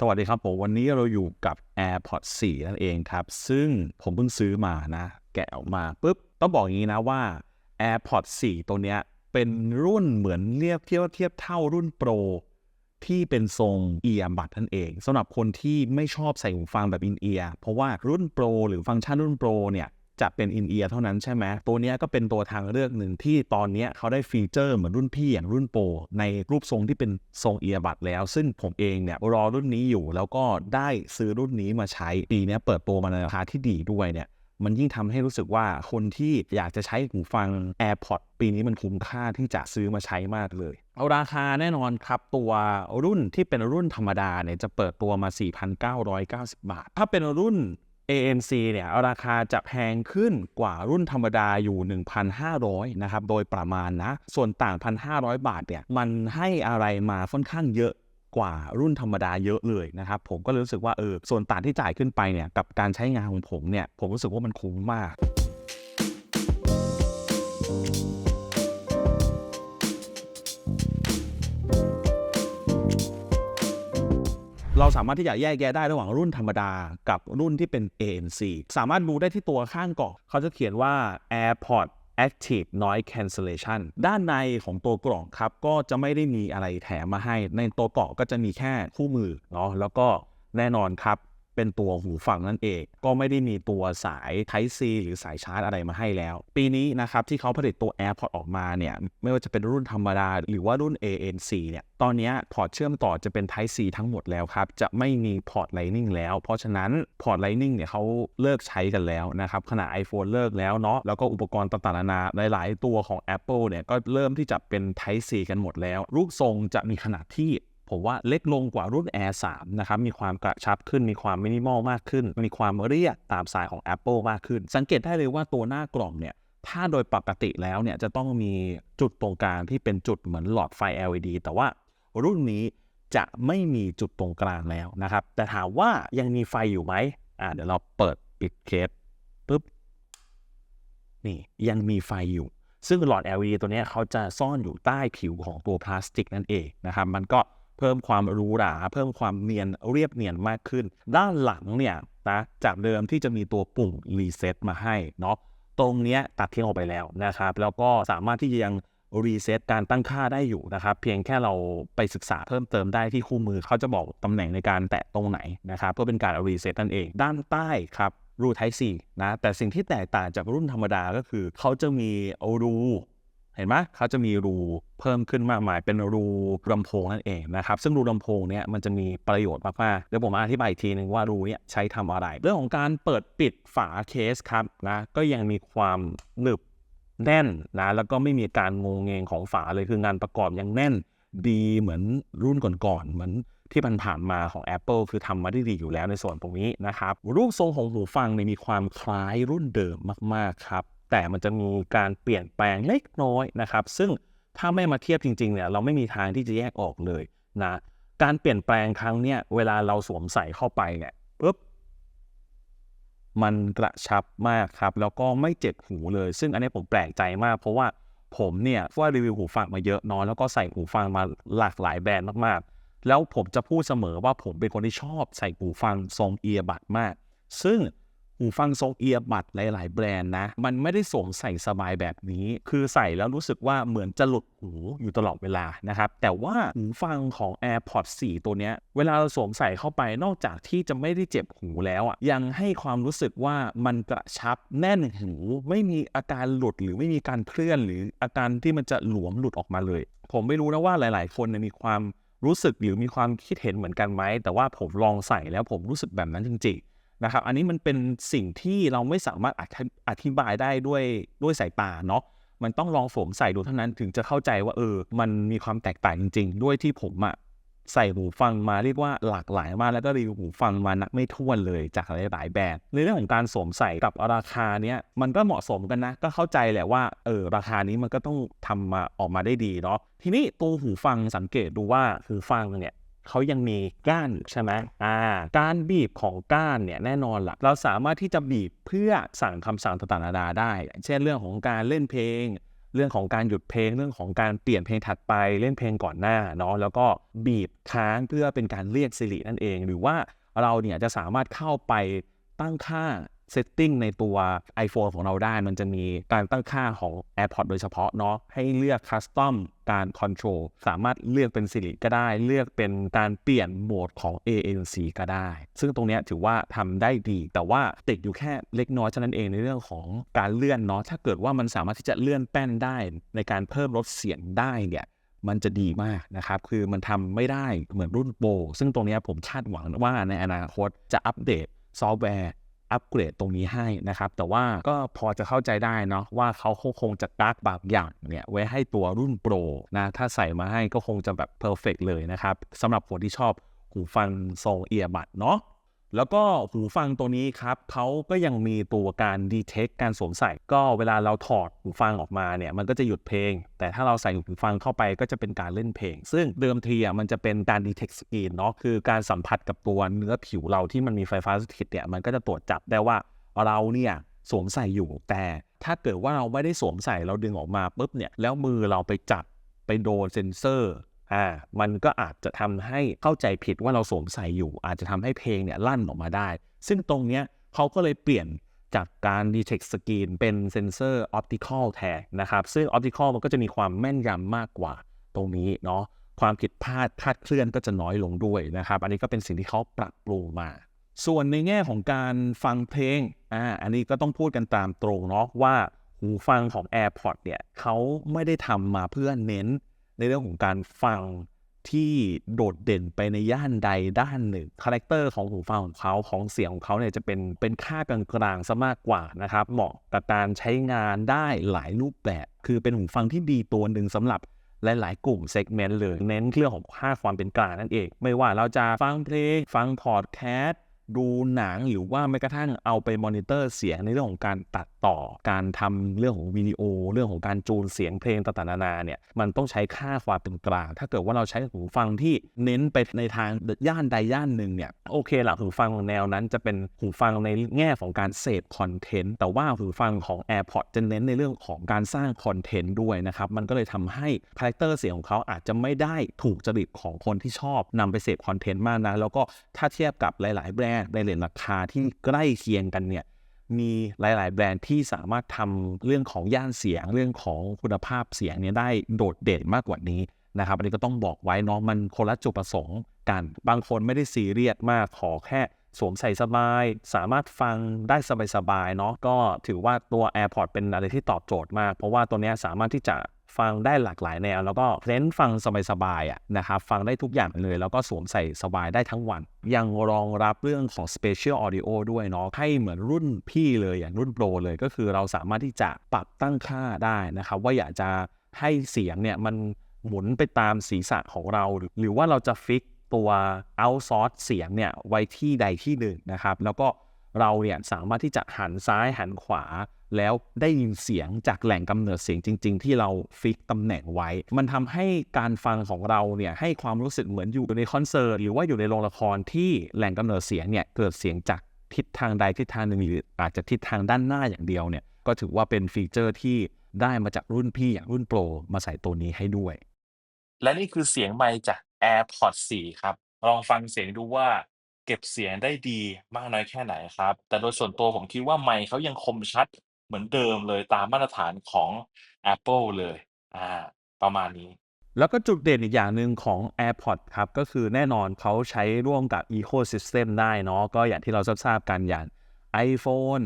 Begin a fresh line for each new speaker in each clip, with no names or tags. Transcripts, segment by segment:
สวัสดีครับผมวันนี้เราอยู่กับ AirPods 4 นั่นเองครับ ซึ่งผมเพิ่งซื้อมานะ แกะออกมาปุ๊บ ต้องบอกอย่างนี้นะว่า AirPods 4 ตัวเนี้ยเป็นรุ่นเหมือนเรียบเทียบเทียบเท่ารุ่นโปรที่เป็นทรงเอียร์บัดนั่นเองสำหรับคนที่ไม่ชอบใส่หูฟังแบบอินเอียร์เพราะว่ารุ่นโปรหรือฟังก์ชันรุ่นโปรเนี่ย จะเป็นอินเอียร์เท่านั้นใช่ไหมตัวนี้ก็เป็นตัวทางเลือกหนึ่งที่ตอนนี้เขาได้ฟีเจอร์เหมือนรุ่นพี่อย่างรุ่นโปรในรูปทรงที่เป็นทรงเอียร์บัดแล้ว ซึ่งผมเองเนี่ยรอรุ่นนี้อยู่ แล้วก็ได้ซื้อรุ่นนี้มาใช้ปีนี้เปิดตัวมาในราคาที่ดีด้วยเนี่ยมันยิ่งทำให้รู้สึกว่าคนที่อยากจะใช้หูฟัง AirPods ปีนี้มันคุ้มค่าที่จะซื้อมาใช้มากเลย เอาราคาแน่นอนครับ ตัวรุ่นที่เป็นรุ่นธรรมดาเนี่ยจะเปิดตัวมา 4,990 บาท ถ้าเป็นรุ่น ANC เนี่ยราคาจะแพงขึ้นกว่ารุ่นธรรมดาอยู่ 1,500 นะครับ โดยประมาณนะ ส่วนต่าง 1,500 บาทเนี่ย มันให้อะไรมาค่อนข้างเยอะกว่ารุ่นธรรมดาเยอะเลยนะครับ ผมก็รู้สึกว่าเออส่วนต่างที่จ่ายขึ้นไปเนี่ย กับการใช้งานของผมเนี่ย ผมรู้สึกว่ามันคุ้มมาก เราสามารถที่จะแยกแยะได้ระหว่างรุ่นธรรมดากับรุ่นที่เป็น ANC สามารถดูได้ที่ตัวข้างกล่องเขาจะเขียนว่า AirPod Active Noise Cancellation ด้านในของตัวกล่องครับ ก็จะไม่ได้มีอะไรแถมมาให้ ในตัวกล่องก็จะมีแค่คู่มือเนาะแล้วก็แน่นอนครับ เป็นตัวหูฟังนั่นเอง ก็ไม่ได้มีตัวสาย Type C หรือสายชาร์จอะไรมาให้แล้ว ปีนี้นะครับที่เขาผลิตตัว AirPods ออกมาเนี่ยไม่ว่าจะเป็นรุ่นธรรมดา หรือว่ารุ่น ANC เนี่ยตอนนี้พอร์ตเชื่อมต่อจะเป็น Type C ทั้งหมดแล้วครับ จะไม่มีพอร์ต Lightning แล้ว เพราะฉะนั้นพอร์ต Lightning เนี่ยเขาเลิกใช้กันแล้วนะครับขณะ iPhone เลิกแล้วเนาะแล้วก็อุปกรณ์ต่างๆนานาหลาย ๆ ตัวของ Apple เนี่ยก็เริ่มที่จะเป็น Type C กันหมดแล้ว รูปทรงจะมีขนาดที่ ผมว่าเล็กลงกว่ารุ่น Air 3นะครับ มีความกระชับขึ้น มีความมินิมอลมากขึ้น มีความเรียบตามสายของ Apple มากขึ้น สังเกตได้เลยว่าตัวหน้ากล่องเนี่ย ถ้าโดยปกติแล้วเนี่ยจะต้องมีจุดตรงกลางที่เป็นจุดเหมือนหลอดไฟ LED แต่ว่ารุ่นนี้จะไม่มีจุดตรงกลางแล้วนะครับ แต่ถามว่ายังมีไฟอยู่ไหมอ่าเดี๋ยวเราเปิดปิดเคสปุ๊บ นี่ยังมีไฟอยู่ ซึ่งหลอด LED ตัวนี้เขาจะซ่อนอยู่ใต้ผิวของตัวพลาสติกนั่นเองนะครับ มันก็เพิ่มความรูหราเพิ่มความเนียนเรียบเนียนมากขึ้น ด้านหลังเนี่ยนะจากเดิมที่จะมีตัวปุ่มรีเซ็ตมาให้เนาะตรงนี้ตัดทิ้งออกไปแล้วนะครับ แล้วก็สามารถที่จะยังรีเซ็ตการตั้งค่าได้อยู่นะครับ เพียงแค่เราไปศึกษาเพิ่มเติมได้ที่คู่มือเขาจะบอกตำแหน่งในการแตะตรงไหนนะครับเพื่อเป็นการรีเซ็ตนั่นเอง ด้านใต้ครับรู Type C นะแต่สิ่งที่แตกต่างจากรุ่นธรรมดาก็คือ เขาจะมีรู เห็นไหมเขาจะมีรูเพิ่มขึ้นมากมาย เป็นรูลำโพงนั่นเองนะครับ ซึ่งรูลำโพงเนี่ยมันจะมีประโยชน์มากๆ เดี๋ยวผมอธิบายอีกทีนึงว่ารูเนี่ยใช้ทำอะไร เรื่องของการเปิดปิดฝาเคสครับนะก็ยังมีความหนึบแน่นนะแล้วก็ไม่มีการงงเงงของฝาเลยคืองานประกอบยังแน่นดีเหมือนรุ่นก่อนๆเหมือนที่ผ่านๆมาของ Apple คือทำมาได้ดีอยู่แล้วในส่วนตรงนี้นะครับรูปทรงของหูฟังเนี่ยมีความคล้ายรุ่นเดิมมากๆครับ แต่มันจะมีการเปลี่ยนแปลงเล็กน้อยนะครับ ซึ่งถ้าไม่มาเทียบจริงๆเนี่ยเราไม่มีทางที่จะแยกออกเลยนะการเปลี่ยนแปลงครั้งเนี้ยเวลาเราสวมใส่เข้าไปเนี่ยปุ๊บมันกระชับมากครับ แล้วก็ไม่เจ็บหูเลย ซึ่งอันนี้ผมแปลกใจมาก เพราะว่าผมเนี่ยว่ารีวิวหูฟังมาเยอะเนอะแล้วก็ใส่หูฟังมาหลากหลายแบรนด์มากๆ แล้วผมจะพูดเสมอว่าผมเป็นคนที่ชอบใส่หูฟังทรงเอียบัดมาก ซึ่ง หูฟังทรงเอียบัดหลาย ๆ แบรนด์นะ มันไม่ได้สวมใส่สบายแบบนี้ คือใส่แล้วรู้สึกว่าเหมือนจะหลุดหูอยู่ตลอดเวลานะครับ แต่ว่าหูฟังของ AirPods 4 ตัวเนี้ย เวลาเราสวมใส่เข้าไปนอกจากที่จะไม่ได้เจ็บหูแล้วอะยังให้ความรู้สึกว่ามันกระชับแน่นหูไม่มีอาการหลุดหรือไม่มีการเคลื่อน หรืออาการที่มันจะหลวมหลุดออกมาเลย ผมไม่รู้นะว่าหลาย ๆ คนเนี่ยมีความรู้สึกหรือมีความคิดเห็นเหมือนกันไหมแต่ว่าผมลองใส่แล้วผมรู้สึกแบบนั้นจริง ๆ นะครับ อันนี้มันเป็นสิ่งที่เราไม่สามารถอธิบายได้ด้วยด้วยสายตาเนาะมันต้องลองสวมใส่ดูเท่านั้นถึงจะเข้าใจว่าเออ มันมีความแตกต่างจริง ๆ ด้วยที่ผมอะใส่หูฟังมาเรียกว่าหลากหลายมากแล้วก็รีวิวหูฟังมานักไม่ถ้วนเลยจากหลายๆแบรนด์ในเรื่องของการสวมใส่กับราคาเนี้ยมันก็เหมาะสมกันนะ ก็เข้าใจแหละว่าเออราคานี้มันก็ต้องทำมาออกมาได้ดีเนาะทีนี้ตัวหูฟังสังเกตดูว่าหูฟังเนี่ย เขายังมีก้านใช่ไหมอ่าการบีบของก้านเนี่ยแน่นอนละเราสามารถที่จะบีบเพื่อสั่งคำสั่งต่างๆนานาได้ เช่นเรื่องของการเล่นเพลง เรื่องของการหยุดเพลง เรื่องของการเปลี่ยนเพลงถัดไปเล่นเพลงก่อนหน้าเนาะแล้วก็บีบค้างเพื่อเป็นการเรียกสิรินั่นเอง หรือว่าเราเนี่ยจะสามารถเข้าไปตั้งค่า เซตติ้งในตัว iPhone ของเราได้ มันจะมีการตั้งค่าของ AirPods โดยเฉพาะเนาะให้เลือกคัสตอมการคอนโทรลสามารถเลือกเป็นสิริก็ได้ เลือกเป็นการเปลี่ยนโหมดของ ANC ก็ได้ ซึ่งตรงนี้ถือว่าทำได้ดี แต่ว่าติดอยู่แค่เล็กน้อยเท่านั้นเองในเรื่องของการเลื่อนเนาะถ้าเกิดว่ามันสามารถที่จะเลื่อนแป้นได้ ในการเพิ่มลดเสียงได้เนี่ยมันจะดีมากนะครับ คือมันทำไม่ได้เหมือนรุ่นโปรซึ่งตรงนี้ผมคาดหวังว่าในอนาคตจะอัปเดตซอฟต์แวร์ อัปเกรดตรงนี้ให้นะครับ แต่ว่าก็พอจะเข้าใจได้เนาะว่าเขาคงจะกักบางอย่างเนี่ยไว้ให้ตัวรุ่นโปรนะถ้าใส่มาให้ก็คงจะแบบเพอร์เฟกเลยนะครับสำหรับคนที่ชอบหูฟังทรงเอียบัดเนาะ แล้วก็หูฟังตัวนี้ครับเขาก็ยังมีตัวการดีเทคการสวมใส่ ก็เวลาเราถอดหูฟังออกมาเนี่ยมันก็จะหยุดเพลง แต่ถ้าเราใส่หูฟังเข้าไปก็จะเป็นการเล่นเพลง ซึ่งเดิมทีอะมันจะเป็นการดีเทคสกรีนเนาะคือการสัมผัสกับตัวเนื้อผิวเราที่มันมีไฟฟ้าสถิตเนี่ยมันก็จะตรวจจับได้ว่าเราเนี่ยสวมใส่อยู่ แต่ถ้าเกิดว่าเราไม่ได้สวมใส่เราดึงออกมาปุ๊บเนี่ยแล้วมือเราไปจับไปโดนเซนเซอร์ อ่ามันก็อาจจะทำให้เข้าใจผิดว่าเราสวมใส่อยู่ อาจจะทำให้เพลงเนี่ยลั่นออกมาได้ ซึ่งตรงเนี้ยเขาก็เลยเปลี่ยนจากการ detect screen เป็นเซนเซอร์ optical แทนนะครับ ซึ่ง optical มันก็จะมีความแม่นยำมากกว่าตรงนี้เนาะความผิดพลาดคลาดเคลื่อนก็จะน้อยลงด้วยนะครับ อันนี้ก็เป็นสิ่งที่เขาปรับปรุงมา ส่วนในแง่ของการฟังเพลงอ่าอันนี้ก็ต้องพูดกันตามตรงเนาะว่าหูฟังของ AirPods เนี่ยเขาไม่ได้ทำมาเพื่อเน้น ในเรื่องของการฟังที่โดดเด่นไปในย่านใดด้านหนึ่งคาแรคเตอร์ของหูฟังของเขาของเสียงของเขาเนี่ยจะเป็นเป็นค่ากลางๆซะมากกว่านะครับ เหมาะกับการใช้งานได้หลายรูปแบบ คือเป็นหูฟังที่ดีตัวหนึ่งสำหรับหลาย ๆ กลุ่มเซกเมนต์เลยเน้นเรื่องของค่าความเป็นกลางนั่นเอง ไม่ว่าเราจะฟังเพลง ฟังพอดแคสต์ ดูหนังหรือว่าแม้กระทั่งเอาไปมอนิเตอร์เสียงในเรื่องของการตัดต่อ การทำเรื่องของวิดีโอ เรื่องของการจูนเสียงเพลงต่างๆนานาเนี่ยมันต้องใช้ค่าความเป็นกลาง ถ้าเกิดว่าเราใช้หูฟังที่เน้นไปในทางย่านใดย่านหนึ่งเนี่ยโอเคหละหูฟังแนวนั้นจะเป็นหูฟังในแง่ของการเสพคอนเทนต์แต่ว่าหูฟังของ AirPods จะเน้นในเรื่องของการสร้างคอนเทนต์ด้วยนะครับมันก็เลยทำให้คาแรคเตอร์เสียงของเขาอาจจะไม่ได้ถูกจริตของคนที่ชอบนำไปเสพคอนเทนต์มากนะแล้วก็ถ้าเทียบกับหลาย ๆ แบรนด์ในเลนราคาที่ใกล้เคียงกันเนี่ยมีหลาย ๆ แบรนด์ที่สามารถทำเรื่องของย่านเสียง เรื่องของคุณภาพเสียงเนี่ยได้โดดเด่นมากกว่านี้นะครับอันนี้ก็ต้องบอกไว้เนาะมันคนละจุดประสงค์กัน บางคนไม่ได้ซีเรียสมากขอแค่สวมใส่สบาย สามารถฟังได้สบายๆเนาะก็ถือว่าตัว AirPods เป็นอะไรที่ตอบโจทย์มาก เพราะว่าตัวนี้สามารถที่จะ ฟังได้หลากหลายแนว แล้วก็เน้นฟังสบายๆอะนะครับฟังได้ทุกอย่างเลย แล้วก็สวมใส่สบายได้ทั้งวัน ยังรองรับเรื่องของ Spatial Audio ด้วยเนาะให้เหมือนรุ่นพี่เลยอย่างรุ่นโปรเลยก็คือเราสามารถที่จะปรับตั้งค่าได้นะครับว่าอยากจะให้เสียงเนี่ยมันหมุนไปตามศีรษะของเรา หรือหรือว่าเราจะฟิกตัว outsource เสียงเนี่ยไว้ที่ใดที่หนึ่งนะครับแล้วก็ เราเนี่ยสามารถที่จะหันซ้ายหันขวา แล้วได้ยินเสียงจากแหล่งกำเนิดเสียงจริง ๆ ที่เราฟิกตำแหน่งไว้ มันทำให้การฟังของเราเนี่ยให้ความรู้สึกเหมือนอยู่ในคอนเสิร์ตหรือว่าอยู่ในโรงละครที่แหล่งกำเนิดเสียงเนี่ยเกิดเสียงจากทิศทางใดทิศทางหนึ่งหรืออาจจะทิศทางด้านหน้าอย่างเดียวเนี่ยก็ถือว่าเป็นฟีเจอร์ที่ได้มาจากรุ่นพี่อย่างรุ่นโปรมาใส่ตัวนี้ให้ด้วย
และนี่คือเสียงไมค์จาก AirPods 4 ครับ ลองฟังเสียงดูว่า เก็บเสียงได้ดีมากน้อยแค่ไหนครับ แต่โดยส่วนตัวผมคิดว่าไมค์เขายังคมชัดเหมือนเดิมเลยตามมาตรฐานของ Apple เลย อ่า ประมาณนี้
แล้วก็จุดเด่นอีกอย่างหนึ่งของ AirPods ครับ ก็คือแน่นอนเขาใช้ร่วมกับ Ecosystem ได้เนาะก็อย่างที่เราทราบกันอย่าง iPhone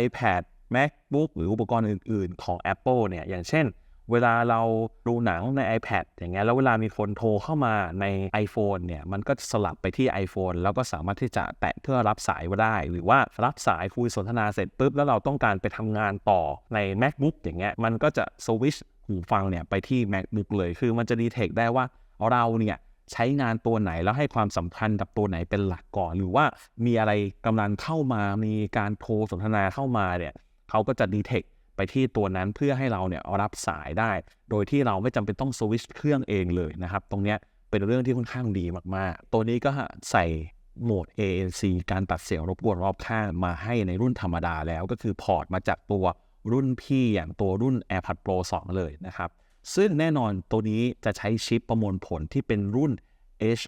iPad MacBook หรืออุปกรณ์อื่น ๆ ของ Apple เนี่ยอย่างเช่น เวลาเราดูหนังใน iPad อย่างเงี้ยแล้วเวลามีคนโทรเข้ามาใน iPhone เนี่ยมันก็สลับไปที่ iPhone แล้วก็สามารถที่จะแตะเพื่อรับสายได้ หรือว่ารับสายคุยสนทนาเสร็จปุ๊บ แล้วเราต้องการไปทำงานต่อใน MacBook อย่างเงี้ยมันก็จะสวิชหูฟังเนี่ยไปที่ MacBook เลย คือมันจะดีเทคได้ว่าเราเนี่ยใช้งานตัวไหนแล้วให้ความสำคัญกับตัวไหนเป็นหลักก่อน หรือว่ามีอะไรกำลังเข้ามามีการโทรสนทนาเข้ามาเนี่ยเขาก็จะดีเทค ไปที่ตัวนั้นเพื่อให้เราเนี่ยรับสายได้ โดยที่เราไม่จำเป็นต้องสวิชเครื่องเองเลยนะครับ ตรงเนี้ยเป็นเรื่องที่ค่อนข้างดีมากๆ ตัวนี้ก็ใส่โหมด ANC การตัดเสียงรบกวนรอบข้างมาให้ในรุ่นธรรมดาแล้วก็คือพอร์ตมาจากตัวรุ่นพี่อย่างตัวรุ่น AirPods Pro 2 เลยนะครับ ซึ่งแน่นอนตัวนี้จะใช้ชิปประมวลผลที่เป็นรุ่น H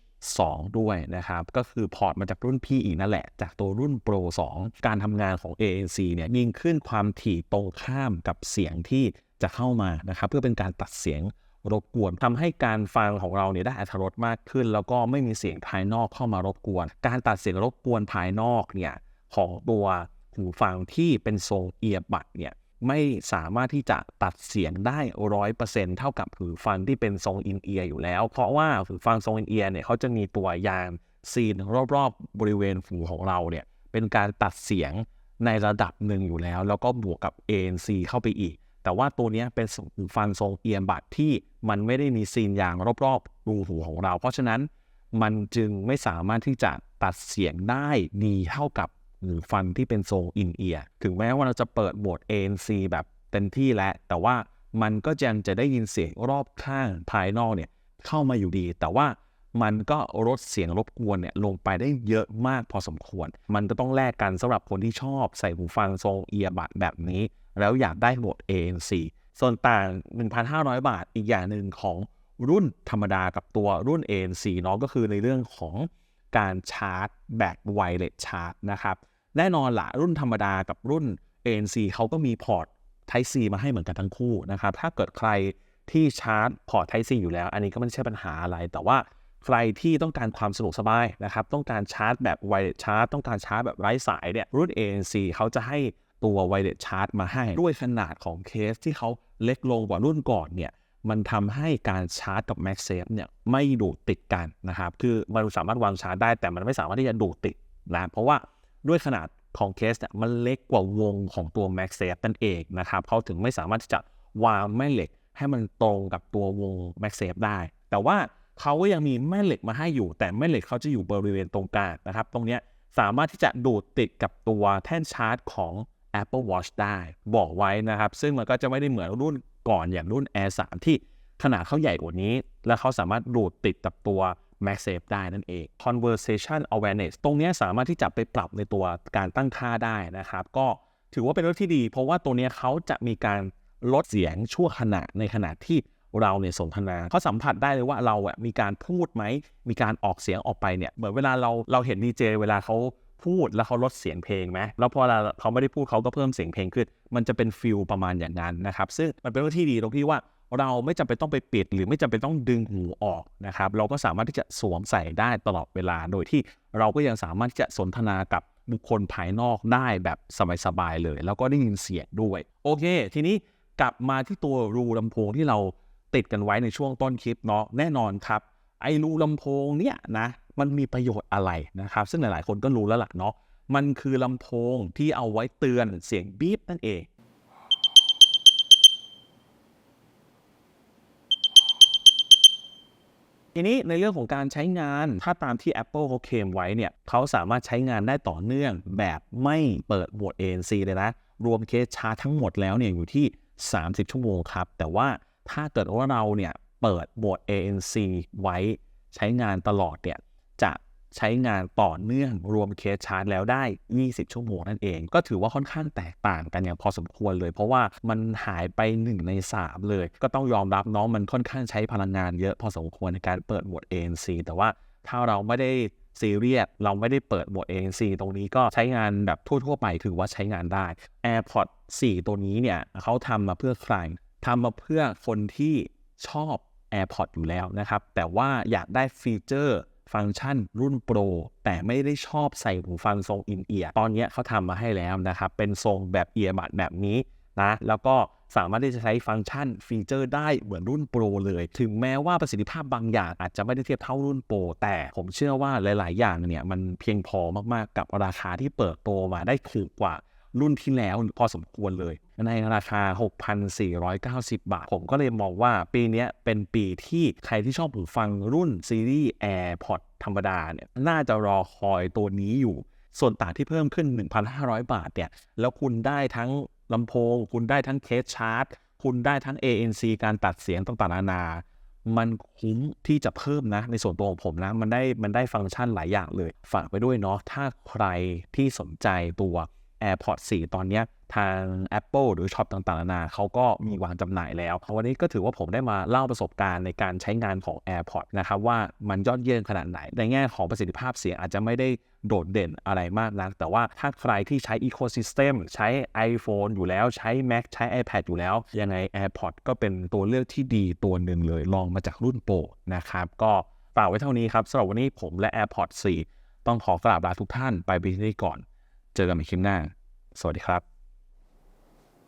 2 ด้วยนะครับ ก็คือพอร์ตมาจากรุ่นพี่อีกนั่นแหละ จากตัวรุ่น Pro 2 การทำงานของ ANC เนี่ยยิ่งขึ้นความถี่ตรงข้ามกับเสียงที่จะเข้ามานะครับ เพื่อเป็นการตัดเสียงรบกวนทำให้การฟังของเราเนี่ยได้อรรถรสมากขึ้น แล้วก็ไม่มีเสียงภายนอกเข้ามารบกวน การตัดเสียงรบกวนภายนอกเนี่ยของตัวหูฟังที่เป็นทรงเอียบัดเนี่ย ไม่สามารถที่จะตัดเสียงได้ร้อยเปอร์เซ็นเท่ากับหูฟังที่เป็นทรงอินเอียร์อยู่แล้ว เพราะว่าหูฟังทรงอินเอียร์เนี่ยเขาจะมีตัวยางซีนรอบๆบริเวณหูของเราเนี่ยเป็นการตัดเสียงในระดับหนึ่งอยู่แล้ว แล้วก็บวกกับ ANC เข้าไปอีก แต่ว่าตัวนี้เป็นหูฟังทรงเอียร์บัดที่มันไม่ได้มีซีนยางรอบๆรูหูของเรา เพราะฉะนั้นมันจึงไม่สามารถที่จะตัดเสียงได้ดีเท่ากับ หรือฟันที่เป็นทรงอินเอียร์ถึงแม้ว่าเราจะเปิดโหมด ANC แบบเต็มที่แล้ว แต่ว่ามันก็ยังจะได้ยินเสียงรอบข้างภายนอกเนี่ยเข้ามาอยู่ดี แต่ว่ามันก็ลดเสียงรบกวนเนี่ยลงไปได้เยอะมากพอสมควร มันก็ต้องแลกกันสำหรับคนที่ชอบใส่หูฟังทรงเอียบัดแบบนี้ แล้วอยากได้โหมด ANC ส่วนต่าง 1,500 บาทอีกอย่างหนึ่งของรุ่นธรรมดากับตัวรุ่น ANC เนาะก็คือในเรื่องของ การชาร์จแบบไวเลสชาร์จนะครับแน่นอนละรุ่นธรรมดากับรุ่น ANC เขาก็มีพอร์ต Type C มาให้เหมือนกันทั้งคู่นะครับถ้าเกิดใครที่ชาร์จพอร์ต Type C อยู่แล้ว อันนี้ก็ไม่ใช่ปัญหาอะไร แต่ว่าใครที่ต้องการความสะดวกสบายนะครับต้องการชาร์จแบบไวเลสชาร์จต้องการชาร์จแบบไร้สายเนี่ยรุ่น ANC เขาจะให้ตัวไวเลสชาร์จมาให้ ด้วยขนาดของเคสที่เขาเล็กลงกว่ารุ่นก่อนเนี่ย มันทำให้การชาร์จกับ MagSafe เนี่ยไม่ดูดติดกันนะครับ คือมันสามารถวางชาร์จได้แต่มันไม่สามารถที่จะดูดติดนะ เพราะว่าด้วยขนาดของเคสเนี่ยมันเล็กกว่าวงของตัว MagSafe นั่นเองนะครับเขาถึงไม่สามารถที่จะวางแม่เหล็กให้มันตรงกับตัววง MagSafe ได้ แต่ว่าเขาก็ยังมีแม่เหล็กมาให้อยู่ แต่แม่เหล็กเขาจะอยู่บริเวณตรงกลางนะครับ ตรงเนี้ยสามารถที่จะดูดติดกับตัวแท่นชาร์จของ Apple Watch ได้บอกไว้นะครับ ซึ่งมันก็จะไม่ได้เหมือนรุ่น ก่อนอย่างรุ่น Air 3 ที่ขนาดเขาใหญ่กว่านี้ และเขาสามารถดูดติดกับตัว MagSafe ได้นั่นเอง Conversation Awareness ตรงนี้สามารถที่จะไปปรับในตัวการตั้งค่าได้นะครับ ก็ถือว่าเป็นเรื่องที่ดี เพราะว่าตัวนี้เขาจะมีการลดเสียงชั่วขณะในขณะที่เราเนี่ยสนทนาเขาสัมผัสได้เลยว่าเราอะมีการพูดไหม มีการออกเสียงออกไปเนี่ยเหมือนเวลาเราเราเห็นดีเจเวลาเขา พูดแล้วเขาลดเสียงเพลงไหมแล้วพอเวลาเขาไม่ได้พูดเขาก็เพิ่มเสียงเพลงขึ้น มันจะเป็นฟิลประมาณอย่างนั้นนะครับซึ่งมันเป็นเรื่องที่ดีตรงที่ว่าเราไม่จำเป็นต้องไปปิด หรือไม่จำเป็นต้องดึงหูออกนะครับเราก็สามารถที่จะสวมใส่ได้ตลอดเวลา โดยที่เราก็ยังสามารถที่จะสนทนากับบุคคลภายนอกได้แบบสบายๆเลย แล้วก็ได้ยินเสียงด้วย โอเค ทีนี้กลับมาที่ตัวรูลำโพงที่เราติดกันไว้ในช่วงต้นคลิปเนาะแน่นอนครับ ไอรูลำโพงเนี่ยนะมันมีประโยชน์อะไรนะครับ ซึ่งหลายๆ คนก็รู้แล้วล่ะเนาะมันคือลำโพงที่เอาไว้เตือนเสียงบีบนั่นเองทีนี้ในเรื่องของการใช้งานถ้าตามที่ Apple เขาเคลมไว้เนี่ยเขาสามารถใช้งานได้ต่อเนื่องแบบไม่เปิดโหมด ANC เลยนะ รวมเคสชาร์จทั้งหมดแล้วเนี่ยอยู่ที่ 30 ชั่วโมงครับ แต่ว่าถ้าเกิดว่าเราเนี่ย เปิดโหมด ANC ไว้ใช้งานตลอดเนี่ยจะใช้งานต่อเนื่องรวมเคสชาร์จแล้วได้ 20 ชั่วโมงนั่นเอง ก็ถือว่าค่อนข้างแตกต่างกันอย่างพอสมควรเลย เพราะว่ามันหายไป 1 ใน 3 เลย ก็ต้องยอมรับเนาะมันค่อนข้างใช้พลังงานเยอะพอสมควรในการเปิดโหมด ANC แต่ว่าถ้าเราไม่ได้ซีเรียสเราไม่ได้เปิดโหมด ANC ตรงนี้ก็ใช้งานแบบทั่ว ๆ ไปถือว่าใช้งานได้ AirPods 4 ตัวนี้เนี่ยเขาทำมาเพื่อใครทำมาเพื่อคนที่ ชอบ AirPods อยู่แล้วนะครับ แต่ว่าอยากได้ฟีเจอร์ฟังก์ชันรุ่นโปรแต่ไม่ได้ชอบใส่หูฟังทรงอินเอียร์ตอนนี้เขาทำมาให้แล้วนะครับ เป็นทรงแบบเอียร์บัดแบบนี้นะแล้วก็สามารถที่จะใช้ฟังก์ชันฟีเจอร์ได้เหมือนรุ่นโปรเลย ถึงแม้ว่าประสิทธิภาพบางอย่างอาจจะไม่ได้เทียบเท่ารุ่นโปรแต่ผมเชื่อว่าหลาย ๆ อย่างเนี่ยมันเพียงพอมาก ๆ กับราคาที่เปิดตัวมาได้ถูกกว่า รุ่นที่แล้วพอสมควรเลย ในราคา 6,490 บาท ผมก็เลยมองว่าปีนี้เป็นปีที่ใครที่ชอบหูฟังรุ่นซีรีส์ AirPods ธรรมดาเนี่ยน่าจะรอคอยตัวนี้อยู่ ส่วนต่างที่เพิ่มขึ้น 1,500 บาทเนี่ยแล้วคุณได้ทั้งลำโพง คุณได้ทั้งเคสชาร์จ คุณได้ทั้ง ANC การตัดเสียงต่างๆนานามันคุ้มที่จะเพิ่มนะ ในส่วนตัวของผมนะ มันได้มันได้ฟังก์ชันหลายอย่างเลย ฝากไปด้วยเนาะถ้าใครที่สนใจตัว AirPods 4 ตอนนี้ทาง Apple หรือช็อปต่างๆนานาเขาก็มีวางจำหน่ายแล้ว วันนี้ก็ถือว่าผมได้มาเล่าประสบการณ์ในการใช้งานของ AirPods นะครับว่ามันยอดเยี่ยมขนาดไหน ในแง่ของประสิทธิภาพเสียงอาจจะไม่ได้โดดเด่นอะไรมากนัก แต่ว่าถ้าใครที่ใช้ Ecosystem ใช้ iPhone อยู่แล้วใช้ Mac ใช้ iPad อยู่แล้ว ยังไง AirPods ก็เป็นตัวเลือกที่ดีตัวหนึ่งเลยลองมาจากรุ่นโปรนะครับก็ฝากไว้เท่านี้ครับสำหรับวันนี้ผมและ AirPods 4 ต้องขอกราบลาทุกท่านไปไปที่นี่ก่อน เจอกันใหม่คลิปหน้า สวัสดีครับ